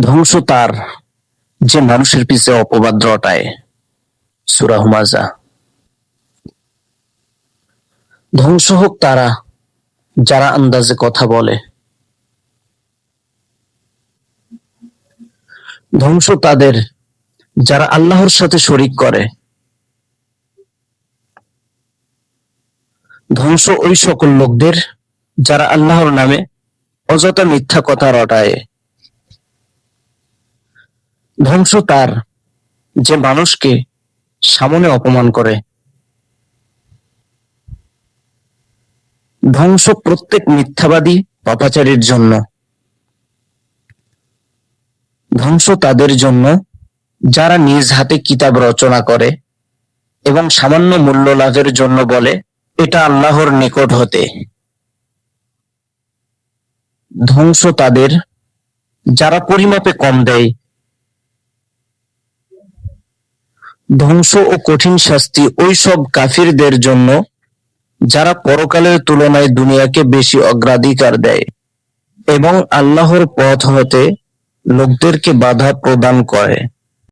ধ্বংস তার যে মানুষের পিছে অপবাদ রটায়। সুরা হুমাজা ধ্বংস হোক তারা, যারা আন্দাজে কথা বলে। ধ্বংস তাদের, যারা আল্লাহর সাথে শরিক করে। ধ্বংস ওই সকল লোকদের, যারা আল্লাহর নামে অযথা মিথ্যা কথা রটায়। ধ্বংস তার যে মানুষকে সামনে অপমান করে। ধ্বংস প্রত্যেক মিথ্যাবাদী পাপাচারীর জন্য। ধ্বংস তাদের জন্য যারা নিজ হাতে কিতাব রচনা করে এবং সামান্য মূল্য লাভের জন্য বলে, এটা আল্লাহর নিকট হতে। ধ্বংস তাদের যারা পরিমাপে কম দেয় ধ্বংস ও কঠিন শাস্তি ওই সব কাফিরদের জন্য, যারা পরকালের তুলনায় দুনিয়াকে বেশি অগ্রাধিকার দেয় এবং আল্লাহর পথ হতে লোকদেরকে বাধা প্রদান করে।